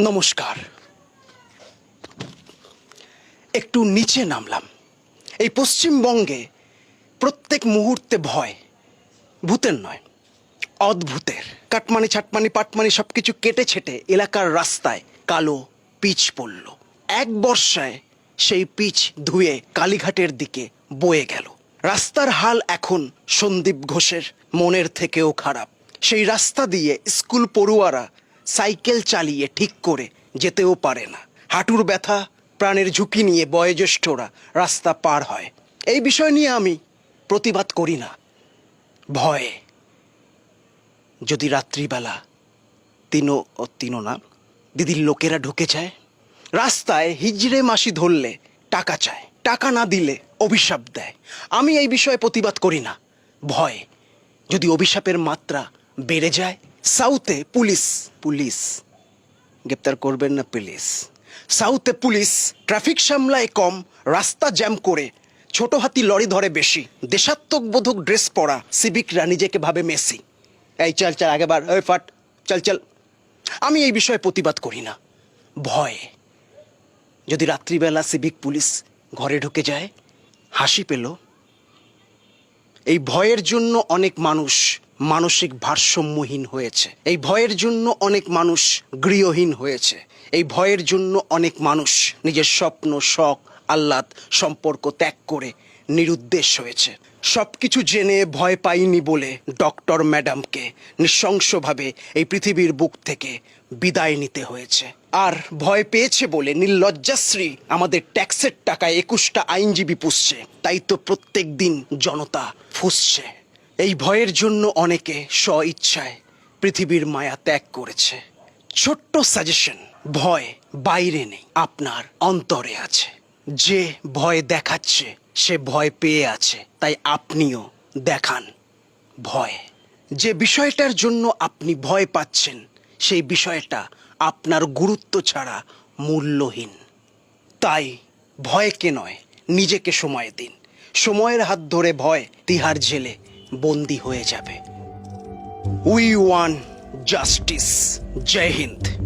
নমস্কার। একটু নিচে নামলাম। এই পশ্চিমবঙ্গে প্রত্যেক মুহূর্তে ভয়, ভূতের নয়, অদ্ভুতের। কাটমানি, ছাটমানি, পাটমানি সব কিছু কেটে ছেটে এলাকার রাস্তায় কালো পিচ পড়ল। এক বর্ষায় সেই পিচ ধুয়ে কালীঘাটের দিকে বয়ে গেল। রাস্তার হাল এখন সন্দীপ ঘোষের, মনের থেকেও খারাপ। সেই রাস্তা দিয়ে স্কুল পড়ুয়ারা সাইকেল চালিয়ে ঠিক করে যেতেও পারে না। হাঁটুর ব্যথা, প্রাণের ঝুঁকি নিয়ে বয়োজ্যেষ্ঠরা রাস্তা পার হয়। এই বিষয় নিয়ে আমি প্রতিবাদ করি না। ভয়ে। যদি রাত্রিবেলা তিনো ও তিনো না, দিদির লোকেরা ঢুকে যায়, রাস্তায় হিজড়ে মাসি ধরলে টাকা চায়। টাকা না দিলে অভিশাপ দেয়। আমি এই বিষয়ে প্রতিবাদ করি না। ভয়। যদি অভিশাপের মাত্রা বেড়ে যায় সাউথে পুলিশ পুলিশ। গ্রেপ্তার করবেন না পুলিশ। সাউথে পুলিশ, ট্রাফিক সামলায় কম, রাস্তা জ্যাম করে, ছোট হাতি লরি ধরে বেশি দেশাত্মকবোধক ড্রেস পরা, সিভিকরা নিজেকে ভাবে মেসি। এই চল চল আগেবার ওই ফাট, চল চল। আমি এই বিষয়ে প্রতিবাদ করি না। ভয়। যদি রাত্রিবেলা সিভিক পুলিশ ঘরে ঢুকে যায়, হাসি পেল। এই ভয়ের জন্য অনেক মানুষ মানসিক ভারসাম্যহীন হয়েছে। এই ভয়ের জন্য অনেক মানুষ গৃহহীন হয়েছে। এই ভয়ের জন্য অনেক মানুষ নিজের স্বপ্ন, শখ, আহ্লাদ সম্পর্ক ত্যাগ করে নিরুদ্দেশ হয়েছে। সবকিছু জেনে ভয় পাইনি বলে ডক্টর ম্যাডামকে নৃশংসভাবে এই পৃথিবীর বুক থেকে বিদায় নিতে হয়েছে। আর ভয় পেয়েছে বলে নির্লজ্জাশ্রী আমাদের ট্যাক্সের টাকায় একুশটা আইনজীবী পুষছে। তাই তো প্রত্যেক দিন জনতা ফুসছে। এই ভয়ের জন্য অনেকে স্ব ইচ্ছায় পৃথিবীর মায়া ত্যাগ করেছে। ছোট্ট সাজেশন, ভয় বাইরে নেই, আপনার অন্তরে আছে। যে ভয় দেখাচ্ছে, সে ভয় পেয়ে আছে, তাই আপনিও দেখান ভয়। যে বিষয়টার জন্য আপনি ভয় পাচ্ছেন, সেই বিষয়টা আপনার গুরুত্ব ছাড়া মূল্যহীন। তাই ভয়কে নয়, নিজেকে সময় দিন। সময়ের হাত ধরে ভয়, তিহার জেলে বন্দি হয়ে যাবে। We want justice Joy Hind.